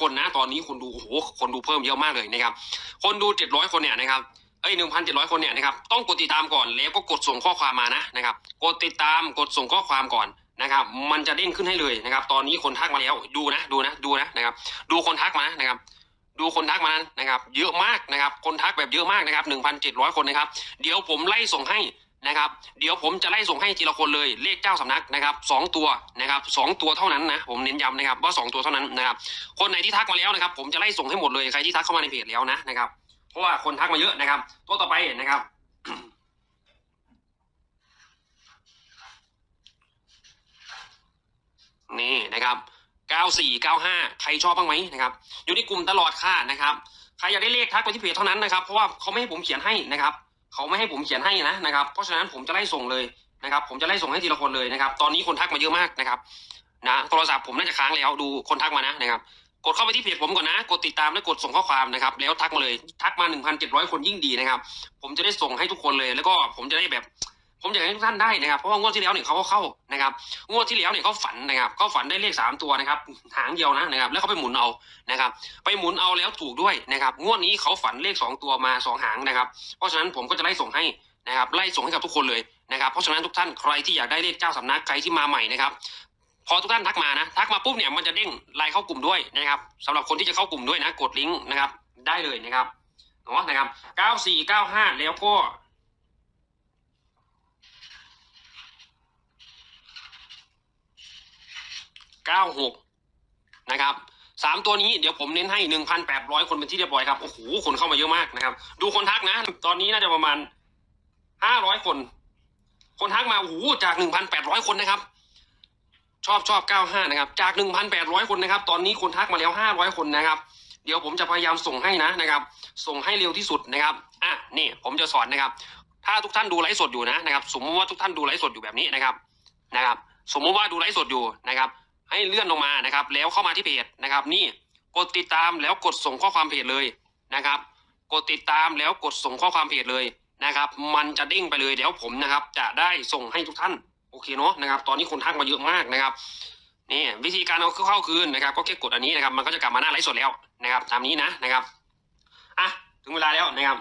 คนนะ ตอนนี้คนดูโอ้โหคนดูเพิ่มเยอะมากเลยนะครับ คนดูเจ็ดร้อยคนเนี่ยนะครับเอ้ยหนึ่งพันเจ็ดร้อยคนเนี่ยนะครับต้องกดติดตามก่อนแล้วก็กดส่งข้อความมานะนะครับ กดติดตามกดส่งข้อความก่อนนะครับ มันจะเด้งขึ้นให้เลยนะครับ ตอนนี้คนทักมาแล้วดูนะดูนะดูนะนะครับ ดูคนทักมานะครับดูคนทักมานะครับ เยอะมากนะครับ คนทักแบบเยอะมากนะครับหนึ่งพันเจ็ดร้อยคนนะครับ เดี๋ยวผมไล่ส่งให้ นะครับ เดี๋ยวผมจะไล่ส่งให้ทีละคนเลยเลขเจ้าสำนักนะครับสองตัวนะครับสองตัวเท่านั้นนะผมเน้นย้ำนะครับว่าสองตัวเท่านั้นนะครับคนไหนที่ทักมาแล้วนะครับ ผมจะไล่ส่งให้หมดเลยใครที่ทักเข้ามาในเพจแล้วนะนะครับ เพราะว่าคนทักมาเยอะนะครับ ตัวต่อไปนะครับนี่นะครับ94 95 ใครชอบบ้างไหมนะครับ อยู่ในกลุ่มตลอดค่ะนะครับ ใครอยากได้เลขทักไปที่เพจเท่านั้นนะครับ เพราะว่าเขาไม่ให้ผมเขียนให้นะครับ เขาไม่ให้ผมเขียนให้นะนะครับเพราะฉะนั้นผมจะไล่ส่งเลยนะครับ ผมจะไล่ส่งให้ทีละคนเลยนะครับ ตอนนี้คนทักมาเยอะมากนะครับนะโทรศัพท์ผมน่าจะค้างแล้วดูคนทักมานะนะครับ กดเข้าไปที่เพจผมก่อนนะกดติดตามและกดส่งข้อความนะครับ แล้วทักมาเลยทักมา 1,700 คนยิ่งดีนะครับ ผมจะได้ส่งให้ทุกคนเลย แล้วก็ผมจะได้แบบ ผมอยากให้ทุกท่านได้นะครับเพราะว่างวดที่แล้วเนี่ยเขาก็เข้านะครับงวดที่แล้วเนี่ยเขาฝันนะครับเขาฝันได้เลขสามตัวนะครับหางเดียวนะนะครับ แล้วเขาไปหมุนเอานะครับ ไปหมุนเอาแล้วถูกด้วยนะครับ งวดนี้เขาฝันเลขสองตัวมาสองหางนะครับ เพราะฉะนั้นผมก็จะไล่ส่งให้นะครับไล่ส่งให้กับทุกคนเลยนะครับ เพราะฉะนั้นทุกท่านใครที่อยากได้เลขเจ้าสำนักใครที่มาใหม่นะครับพอทุกท่านทักมานะทักมาปุ๊บเนี่ยมันจะเด้งไลน์เข้ากลุ่มด้วยนะครับสำหรับคนที่จะเข้ากลุ่มด้วยนะ กดลิงก์นะครับได้เลยนะครับเนาะนะครับเก้าสี่เก้าห้าแล้วก็ เก้าหกนะครับสามตัวนี้เดี๋ยวผมเน้นให้หนึ่งพันแปดร้อยคนเป็นที่เรียบร้อยครับ โอ้โห คนเข้ามาเยอะมากนะครับ ดูคนทักนะ ตอนนี้น่าจะประมาณห้าร้อยคน คนทักมาโอ้โหจากหนึ่งพันแปดร้อยคนนะครับ ชอบชอบเก้าห้านะครับ จากหนึ่งพันแปดร้อยคนนะครับ ตอนนี้คนทักมาแล้วห้าร้อยคนนะครับ เดี๋ยวผมจะพยายามส่งให้นะนะครับ ส่งให้เร็วที่สุดนะครับ อะ นี่ผมจะสอนนะครับ ถ้าทุกท่านดูไลฟ์สดอยู่นะนะครับ สมมติว่าทุกท่านดูไลฟ์สดอยู่แบบนี้นะครับ นะครับ สมมติว่าดูไลฟ์สดอยู่นะครับ ให้เลื่อนลงมานะครับ แล้วเข้ามาที่เพจนะครับ นี่กดติดตามแล้วกดส่งข้อความเพจเลยนะครับ กดติดตามแล้วกดส่งข้อความเพจเลยนะครับ มันจะเด้งไปเลยเดี๋ยวผมนะครับ จะได้ส่งให้ทุกท่านโอเคเนาะนะครับ ตอนนี้คนทักมาเยอะมากนะครับนี่วิธีการเอาเข้าคืนนะครับ ก็แค่กดอันนี้นะครับ มันก็จะกลับมาหน้าไลฟ์สดแล้วนะครับ ตามนี้นะนะครับอะถึงเวลาแล้วนะครับ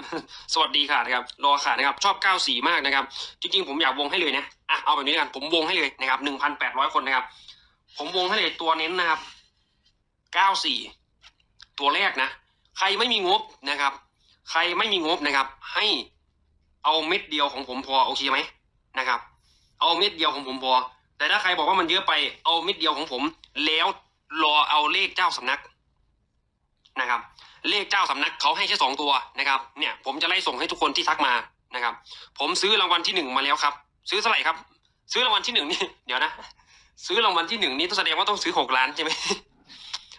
สวัสดีค่ะนะครับ รอค่ะนะครับ ชอบ94มากนะครับ จริงๆ ผมอยากวงให้เลยนะอะเอาแบบนี้กันผมวงให้เลยนะครับ1,800คนนะครับ ผมวงให้เลยตัวเน้นนะครับ 94 ตัวแรกนะ ใครไม่มีงบนะครับ ใครไม่มีงบนะครับ ให้เอาเม็ดเดียวของผมพอโอเคไหมนะครับ เอาเม็ดเดียวของผมพอ แต่ถ้าใครบอกว่ามันเยอะไป เอาเม็ดเดียวของผม แล้วรอเอาเลขเจ้าสำนักนะครับ เลขเจ้าสำนักเขาให้แค่สองตัวนะครับ เนี่ย ผมจะไล่ส่งให้ทุกคนที่ทักมานะครับ ผมซื้อรางวัลที่หนึ่งมาแล้วครับ ซื้อเท่าไหร่ครับ ซื้อรางวัลที่หนึ่งนี่ เดี๋ยวนะ ซื้อรางวัลที่หนึ่งนี่ต้องแสดงว่าต้องซื้อหกล้านใช่ไหม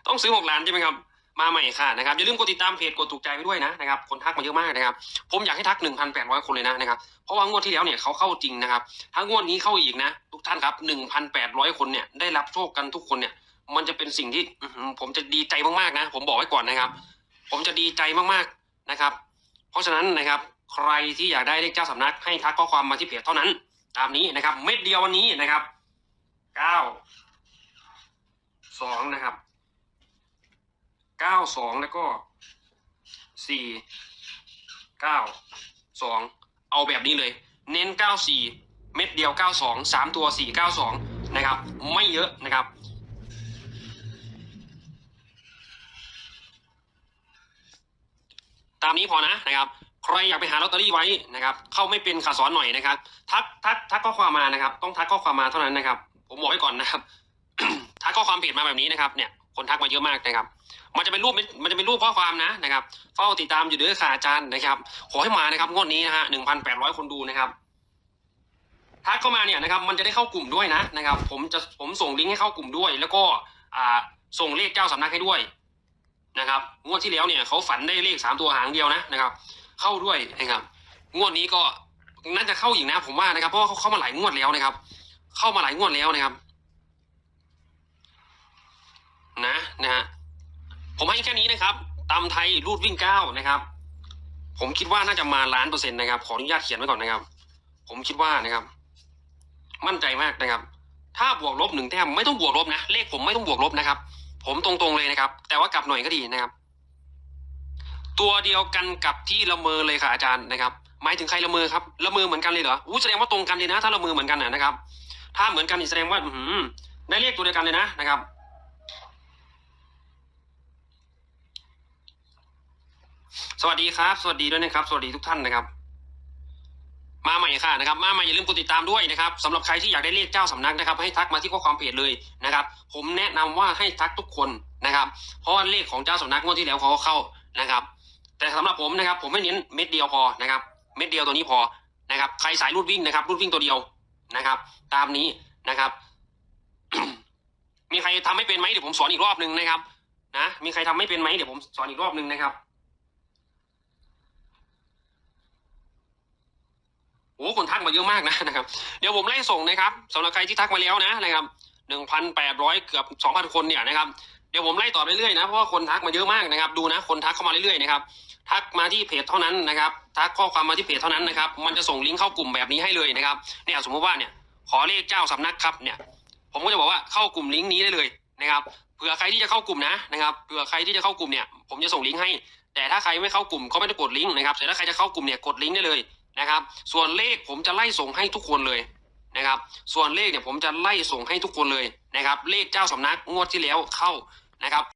ต้องซื้อหกล้านใช่ไหมครับ มาใหม่ค่ะนะครับอย่าลืมกดติดตามเพจกดถูกใจไปด้วยนะนะครับคนทักมาเยอะมากนะครับ ผมอยากให้ทักหนึ่งพันแปดร้อยคนเลยนะนะครับเพราะว่างวดที่แล้วเนี่ยเขาเข้าจริงนะครับ ถ้างวดนี้เข้าอีกนะทุกท่านครับหนึ่งพันแปดร้อยคนเนี่ยได้รับโชคกันทุกคนเนี่ย มันจะเป็นสิ่งที่ผมจะดีใจมากๆนะ ผมบอกไว้ก่อนนะครับ ผมจะดีใจมากๆนะครับ เพราะฉะนั้นนะครับใครที่อยากได้เลขเจ้าสำนักให้ทักข้อความมาที่เพจเท่านั้น ตามนี้นะครับ เม็ดเดียววันนี้นะครับ เก้าสองนะครับเก้าสองแล้วก็สี่เก้าสองเอาแบบนี้เลย เน้นเก้าสี่เม็ดเดียวเก้าสองสามตัวสี่เก้าสองนะครับ ไม่เยอะนะครับตามนี้พอนะนะครับ ใครอยากไปหาลอตเตอรี่ไว้นะครับ เข้าไม่เป็นขาสอนหน่อยนะครับ ทักทักทักข้อความมานะครับ ต้องทักข้อความมาเท่านั้นนะครับ ผมบอกไว้ก่อนนะครับทักข้อความเพจมาแบบนี้นะครับ เนี่ย คนทักมาเยอะมากนะครับ มันจะเป็นรูปมันจะเป็นรูปข้อความนะนะครับ เฝ้าติดตามอยู่เด้อค่ะอาจารย์นะครับ ขอให้มานะครับงวดนี้นะฮะหนึ่งพันแปดร้อยคนดูนะครับทักเข้ามาเนี่ยนะครับ มันจะได้เข้ากลุ่มด้วยนะนะครับ ผมจะผมส่งลิงก์ให้เข้ากลุ่มด้วย แล้วก็อ่าส่งเลขเจ้าสำนักให้ด้วยนะครับ งวดที่แล้วเนี่ยเขาฝันได้เลขสามตัวหางเดียวนะนะครับ เข้าด้วยนะครับ งวดนี้ก็น่าจะเข้าอีกนะ ผมว่านะครับเพราะว่าเขาเข้ามาหลายงวดแล้วนะครับ เข้ามาหลายงวดแล้วนะครับ นะนะฮะผมให้แค่นี้นะครับตำไทยรูดวิ่งเก้านะครับ ผมคิดว่าน่าจะมาล้านเปอร์เซ็นต์นะครับ ขออนุญาตเขียนไว้ก่อนนะครับ ผมคิดว่านะครับ มั่นใจมากนะครับ ถ้าบวกลบหนึ่งแต้มไม่ต้องบวกลบนะ เลขผมไม่ต้องบวกลบนะครับ ผมตรงๆเลยนะครับ แต่ว่ากลับหน่อยก็ดีนะครับ ตัวเดียวกันกับที่ละเมอเลยค่ะอาจารย์นะครับ หมายถึงใครละเมอครับละเมอเหมือนกันเลยเหรออู้แสดงว่าตรงกันเลยนะ ถ้าละเมอเหมือนกันนะนะครับ ถ้าเหมือนกันนี่แสดงว่าอืได้เลขตัวเดียวกันเลยนะนะครับ สวัสดีครับ สวัสดีด้วยนะครับ สวัสดีทุกท่านนะครับ มาใหม่ค่ะนะครับ มาใหม่อย่าลืมกดติดตามด้วยนะครับสำหรับใครที่อยากได้เลขเจ้าสำนักนะครับ ให้ทักมาที่ข้อความเพจเลยนะครับ ผมแนะนำว่าให้ทักทุกคนนะครับ เพราะว่าเลขของเจ้าสำนักงวดที่แล้วเขาเข้านะครับ แต่สำหรับผมนะครับ ผมไม่เน้นเม็ดเดียวพอนะครับ เม็ดเดียวตัวนี้พอนะครับ ใครสายรูดวิ่งนะครับรูดวิ่งตัวเดียว นะครับ ตามนี้นะครับ มีใครทำไม่เป็นไหมเดี๋ยวผมสอนอีกรอบหนึ่งนะครับ นะมีใครทำไม่เป็นไหมเดี๋ยวผมสอนอีกรอบหนึ่งนะครับโอ้คนทักมาเยอะมากนะนะครับ เดี๋ยวผมไล่ส่งนะครับสำหรับใครที่ทักมาแล้วนะนะครับหนึ่งพันแปดร้อยเกือบสองพันคนเนี่ยนะครับ เดี๋ยวผมไล่ต่อไปเรื่อยๆนะเพราะว่าคนทักมาเยอะมากนะครับ ดูนะ คนทักเข้ามาเรื่อยๆนะครับ ทักมาที่เพจเท่านั้นนะครับทักข้อความมาที่เพจเท่านั้นนะครับ มันจะส่งลิงก์เข้ากลุ่มแบบนี้ให้เลยนะครับเนี่ยสมมติว่าเนี่ยขอเลขเจ้าสำนักครับเนี่ยผมก็จะบอกว่าเข้ากลุ่มลิงก์นี้ได้เลยนะครับเผื่อใครที่จะเข้ากลุ่มนะนะครับเผื่อใครที่จะเข้ากลุ่มเนี่ยผมจะส่งลิงก์ให้ แต่ถ้าใครไม่เข้ากลุ่มก็ไม่ต้องกดลิงก์นะครับแต่ถ้าใครจะเข้ากลุ่มเนี่ยกดลิงก์ได้เลยนะครับ ส่วนเลขผมจะไล่ส่งให้ทุกคนเลยนะครับ ส่วนเลขเนี่ยผมจะไล่ส่งให้ทุกคนเลยนะครับ เลขเจ้าสำนักงวดที่แล้วเข้านะครับ